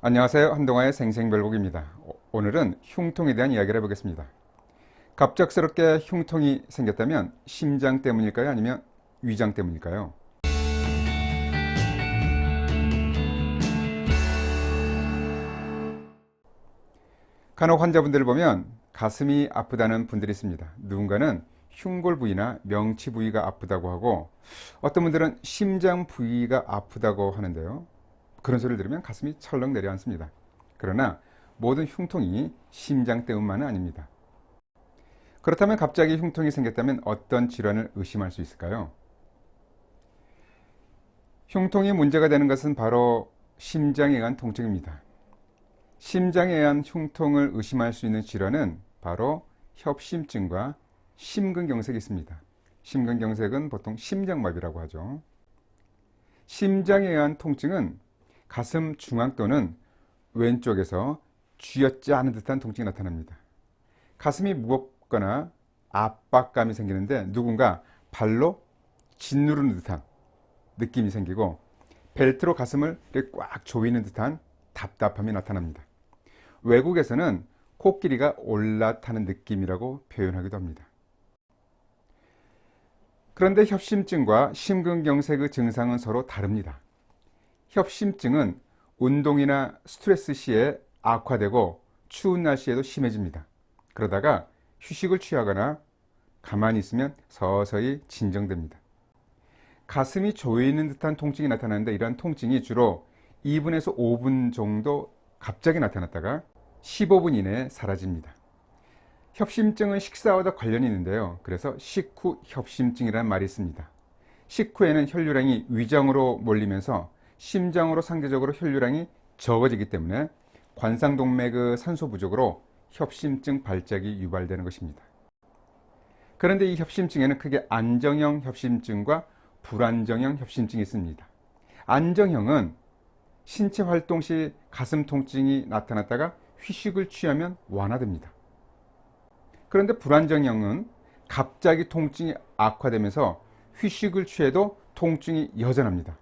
안녕하세요. 한동화의 생생별곡입니다. 오- 오늘은 흉통에 대한 이야기를 해보겠습니다. 갑작스럽게 흉통이 생겼다면 심장 때문일까요? 아니면 위장 때문일까요? 간혹 환자분들을 보면 가슴이 아프다는 분들이 있습니다. 누군가는 흉골 부위나 명치 부위가 아프다고 하고 어떤 분들은 심장 부위가 아프다고 하는데요. 그런 소리를 들으면 가슴이 철렁 내려앉습니다. 그러나 모든 흉통이 심장 때문만은 아닙니다. 그렇다면 갑자기 흉통이 생겼다면 어떤 질환을 의심할 수 있을까요? 흉통이 문제가 되는 것은 바로 심장에 의한 통증입니다. 심장에 의한 흉통을 의심할 수 있는 질환은 바로 협심증과 심근경색이 있습니다. 심근경색은 보통 심장마비라고 하죠. 심장에 의한 통증은 가슴 중앙 또는 왼쪽에서 쥐어짜 하는 듯한 통증이 나타납니다. 가슴이 무겁거나 압박감이 생기는데 누군가 발로 짓누르는 듯한 느낌이 생기고 벨트로 가슴을 꽉 조이는 듯한 답답함이 나타납니다. 외국에서는 코끼리가 올라타는 느낌이라고 표현하기도 합니다. 그런데 협심증과 심근경색의 증상은 서로 다릅니다. 협심증은 운동이나 스트레스 시에 악화되고 추운 날씨에도 심해집니다. 그러다가 휴식을 취하거나 가만히 있으면 서서히 진정됩니다. 가슴이 조이는 듯한 통증이 나타나는데 이러한 통증이 주로 2분에서 5분 정도 갑자기 나타났다가 15분 이내에 사라집니다. 협심증은 식사와도 관련이 있는데요. 그래서 식후 협심증이라는 말이 있습니다. 식후에는 혈류량이 위장으로 몰리면서 심장으로 상대적으로 혈류량이 적어지기 때문에 관상동맥의 산소 부족으로 협심증 발작이 유발되는 것입니다. 그런데 이 협심증에는 크게 안정형 협심증과 불안정형 협심증이 있습니다. 안정형은 신체 활동 시 가슴 통증이 나타났다가 휴식을 취하면 완화됩니다. 그런데 불안정형은 갑자기 통증이 악화되면서 휴식을 취해도 통증이 여전합니다.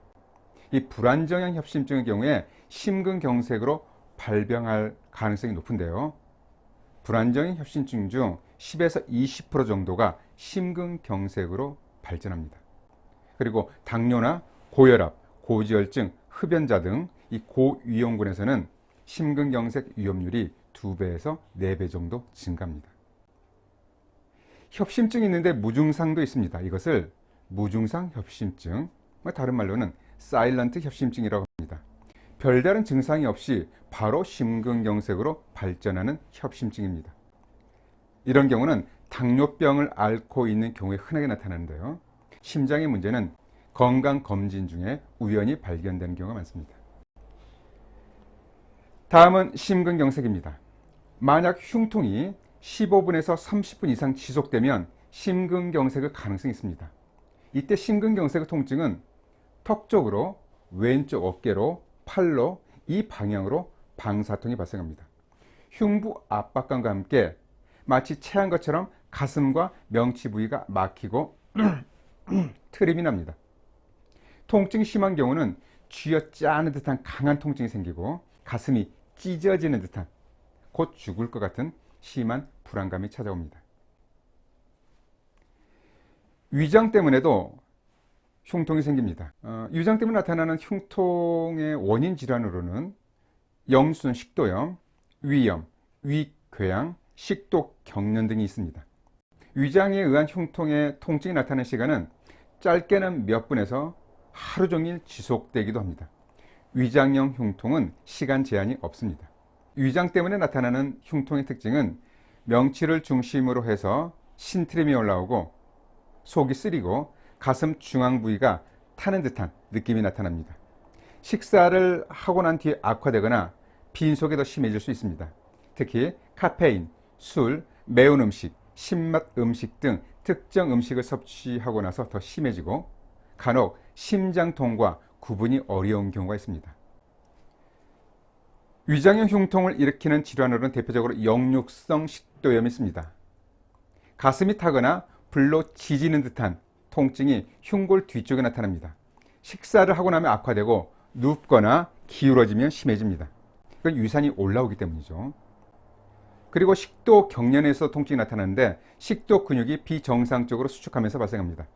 이 불안정형 협심증의 경우에 심근경색으로 발병할 가능성이 높은데요. 불안정형 협심증 중 10에서 20% 정도가 심근경색으로 발전합니다. 그리고 당뇨나 고혈압, 고지혈증, 흡연자 등 이 고위험군에서는 심근경색 위험률이 2배에서 4배 정도 증가합니다. 협심증이 있는데 무증상도 있습니다. 이것을 무증상 협심증, 뭐 다른 말로는 사일런트 협심증이라고 합니다. 별다른 증상이 없이 바로 심근경색으로 발전하는 협심증입니다. 이런 경우는 당뇨병을 앓고 있는 경우에 흔하게 나타나는데요. 심장의 문제는 건강검진 중에 우연히 발견되는 경우가 많습니다. 다음은 심근경색입니다. 만약 흉통이 15분에서 30분 이상 지속되면 심근경색의 가능성이 있습니다. 이때 심근경색의 통증은 턱 쪽으로 왼쪽 어깨로 팔로 이 방향으로 방사통이 발생합니다. 흉부 압박감과 함께 마치 체한 것처럼 가슴과 명치 부위가 막히고 트림이 납니다. 통증이 심한 경우는 쥐어 짜는 듯한 강한 통증이 생기고 가슴이 찢어지는 듯한 곧 죽을 것 같은 심한 불안감이 찾아옵니다. 위장 때문에도 흉통이 생깁니다. 어, 위장 때문에 나타나는 흉통의 원인 질환으로는 영순 식도염, 위염, 위궤양, 식도 경련 등이 있습니다. 위장에 의한 흉통의 통증이 나타나는 시간은 짧게는 몇 분에서 하루 종일 지속되기도 합니다. 위장형 흉통은 시간 제한이 없습니다. 위장 때문에 나타나는 흉통의 특징은 명치를 중심으로 해서 신트림이 올라오고 속이 쓰리고 가슴 중앙 부위가 타는 듯한 느낌이 나타납니다. 식사를 하고 난 뒤에 악화되거나 빈속에 더 심해질 수 있습니다. 특히 카페인, 술, 매운 음식, 신맛 음식 등 특정 음식을 섭취하고 나서 더 심해지고 간혹 심장통과 구분이 어려운 경우가 있습니다. 위장형 흉통을 일으키는 질환으로는 대표적으로 역류성 식도염이 있습니다. 가슴이 타거나 불로 지지는 듯한 통증이 흉골 뒤쪽에 나타납니다. 식사를 하고 나면 악화되고 눕거나 기울어지면 심해집니다. 그건 유산이 올라오기 때문이죠. 그리고 식도 경련에서 통증이 나타나는데 식도 근육이 비정상적으로 수축하면서 발생합니다.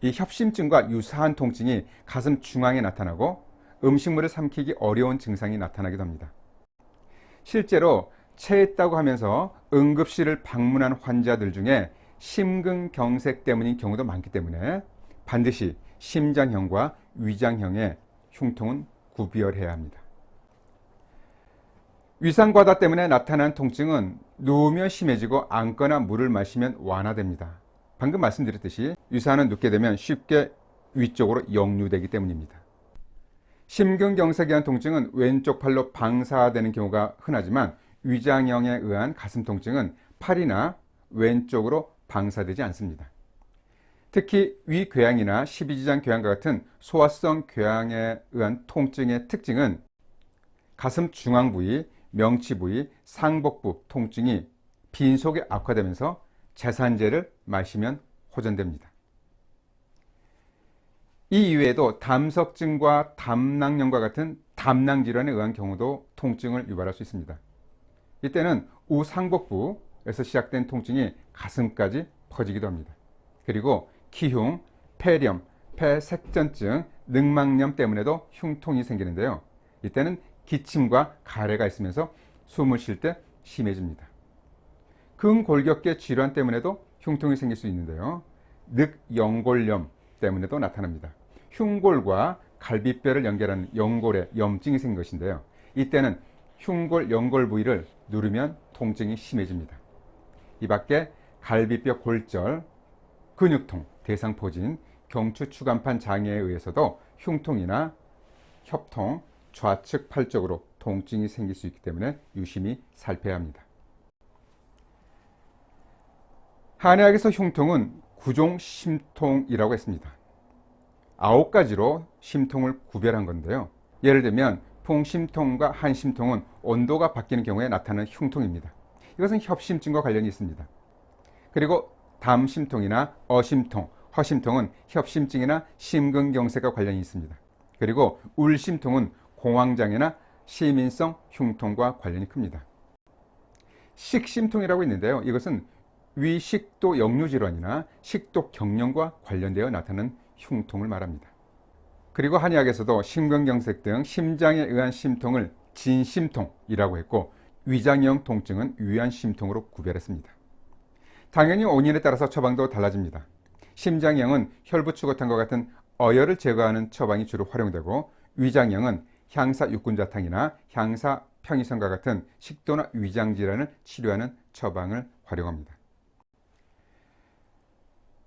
이 협심증과 유사한 통증이 가슴 중앙에 나타나고 음식물을 삼키기 어려운 증상이 나타나기도 합니다. 실제로 체했다고 하면서 응급실을 방문한 환자들 중에 심근경색 때문인 경우도 많기 때문에 반드시 심장형과 위장형의 흉통은 구별해야 합니다. 위산과다 때문에 나타난 통증은 누우면 심해지고 앉거나 물을 마시면 완화됩니다. 방금 말씀드렸듯이 유산은 눕게 되면 쉽게 위쪽으로 역류되기 때문입니다. 심근경색에 의한 통증은 왼쪽 팔로 방사되는 경우가 흔하지만 위장형에 의한 가슴 통증은 팔이나 왼쪽으로 방사되지 않습니다. 특히 위궤양이나 십이지장 궤양과 같은 소화성 궤양에 의한 통증의 특징은 가슴 중앙 부위, 명치 부위, 상복부 통증이 빈속에 악화되면서 제산제를 마시면 호전됩니다. 이 이외에도 담석증과 담낭염과 같은 담낭 질환에 의한 경우도 통증을 유발할 수 있습니다. 이때는 우상복부 에서 시작된 통증이 가슴까지 퍼지기도 합니다. 그리고 기흉, 폐렴, 폐색전증, 늑막염 때문에도 흉통이 생기는데요. 이때는 기침과 가래가 있으면서 숨을 쉴 때 심해집니다. 근골격계 질환 때문에도 흉통이 생길 수 있는데요. 늑연골염 때문에도 나타납니다. 흉골과 갈비뼈를 연결하는 연골에 염증이 생긴 것인데요. 이때는 흉골, 연골 부위를 누르면 통증이 심해집니다. 이 밖에 갈비뼈 골절, 근육통, 대상포진, 경추 추간판 장애에 의해서도 흉통이나 협통, 좌측 팔 쪽으로 통증이 생길 수 있기 때문에 유심히 살펴야 합니다. 한의학에서 흉통은 구종 심통이라고 했습니다. 아홉 가지로 심통을 구별한 건데요. 예를 들면 풍심통과 한심통은 온도가 바뀌는 경우에 나타나는 흉통입니다. 이것은 협심증과 관련이 있습니다. 그리고 담심통이나 어심통, 허심통은 협심증이나 심근경색과 관련이 있습니다. 그리고 울심통은 공황장애나 시민성 흉통과 관련이 큽니다. 식심통이라고 있는데요. 이것은 위식도 역류질환이나 식도 경련과 관련되어 나타나는 흉통을 말합니다. 그리고 한의학에서도 심근경색 등 심장에 의한 심통을 진심통이라고 했고 위장형 통증은 위안심통으로 구별했습니다. 당연히 원인에 따라서 처방도 달라집니다. 심장형은 혈부 추거탄과 같은 어혈을 제거하는 처방이 주로 활용되고 위장형은 향사 육군자탕이나 향사 평이선과 같은 식도나 위장 질환을 치료하는 처방을 활용합니다.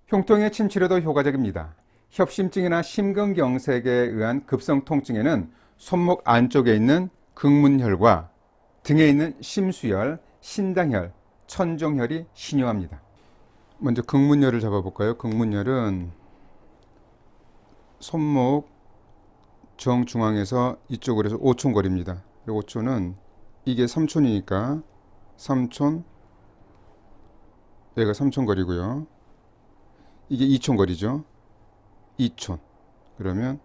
흉통의 침치료도 효과적입니다. 협심증이나 심근경색에 의한 급성 통증에는 손목 안쪽에 있는 극문혈과 등에 있는 심수혈, 신당혈, 천종혈이 신요합니다. 먼저 극문혈을 잡아볼까요? 극문혈은 손목 정중앙에서 이쪽으로 해서 5촌 거리입니다. 그리고 5촌은 이게 3촌이니까 3촌 얘가 3촌 거리고요. 이게 2촌 거리죠. 2촌. 그러면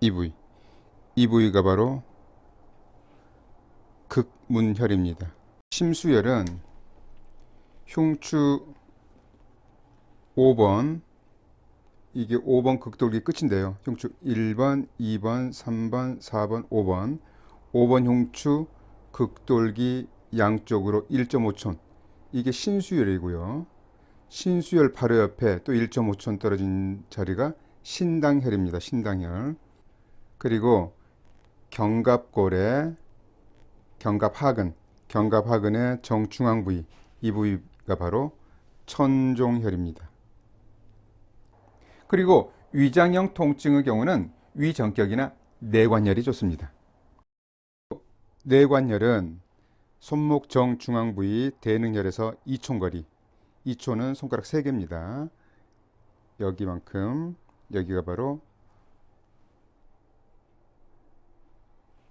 이 부위. 이 부위가 바로 극 문혈입니다. 심수혈은 흉추 5번 이게 5번 극돌기 끝인데요. 흉추 1번, 2번, 3번, 4번, 5번 5번 흉추 극돌기 양쪽으로 1.5촌 이게 신수혈이고요. 신수혈 바로 옆에 또 1.5촌 떨어진 자리가 신당혈입니다. 신당혈. 그리고 견갑골에 견갑하근, 견갑하근의 정중앙 부위, 이 부위가 바로 천종혈입니다. 그리고 위장형 통증의 경우는 위정격이나 내관혈이 좋습니다. 내관혈은 손목 정중앙 부위 대능혈에서 2촌 거리, 2초는 손가락 3개입니다. 여기만큼 여기가 바로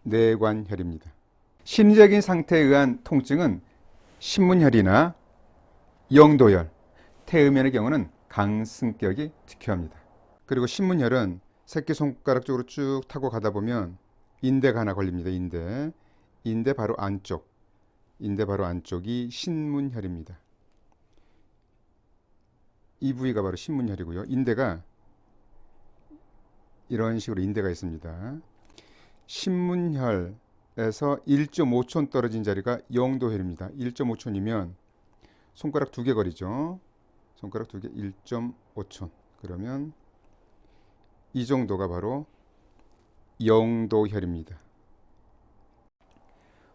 내관혈입니다. 심리적인 상태에 의한 통증은 신문혈이나 영도혈, 태음혈의 경우는 강승격이 특효합니다. 그리고 신문혈은 새끼손가락 쪽으로 쭉 타고 가다 보면 인대가 하나 걸립니다. 인대. 인대 바로 안쪽. 인대 바로 안쪽이 신문혈입니다. 이 부위가 바로 신문혈이고요. 인대가 이런 식으로 인대가 있습니다. 신문혈 에서 1.5촌 떨어진 자리가 영도혈입니다. 1.5촌이면 손가락 두 개 거리죠. 손가락 두 개 1.5촌. 그러면 이 정도가 바로 영도혈입니다.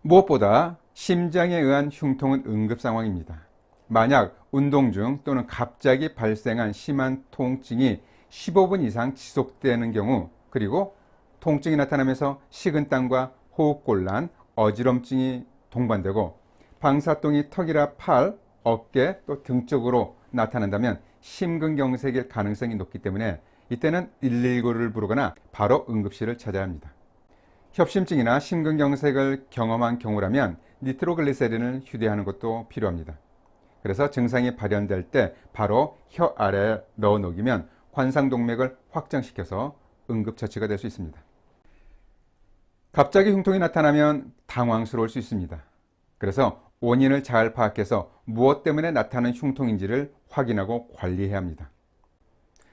무엇보다 심장에 의한 흉통은 응급 상황입니다. 만약 운동 중 또는 갑자기 발생한 심한 통증이 15분 이상 지속되는 경우 그리고 통증이 나타나면서 식은땀과 호흡곤란, 어지럼증이 동반되고 방사통이 턱이라 팔, 어깨 또 등 쪽으로 나타난다면 심근경색일 가능성이 높기 때문에 이때는 119를 부르거나 바로 응급실을 찾아야 합니다. 협심증이나 심근경색을 경험한 경우라면 니트로글리세린을 휴대하는 것도 필요합니다. 그래서 증상이 발현될 때 바로 혀 아래에 넣어 녹이면 관상동맥을 확장시켜서 응급처치가 될 수 있습니다. 갑자기 흉통이 나타나면 당황스러울 수 있습니다. 그래서 원인을 잘 파악해서 무엇 때문에 나타나는 흉통인지를 확인하고 관리해야 합니다.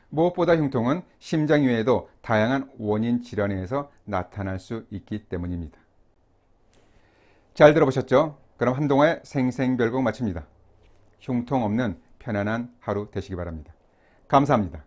무엇보다 흉통은 심장 이외에도 다양한 원인 질환에 의해서 나타날 수 있기 때문입니다. 잘 들어보셨죠? 그럼 한동화의 생생별곡 마칩니다. 흉통 없는 편안한 하루 되시기 바랍니다. 감사합니다.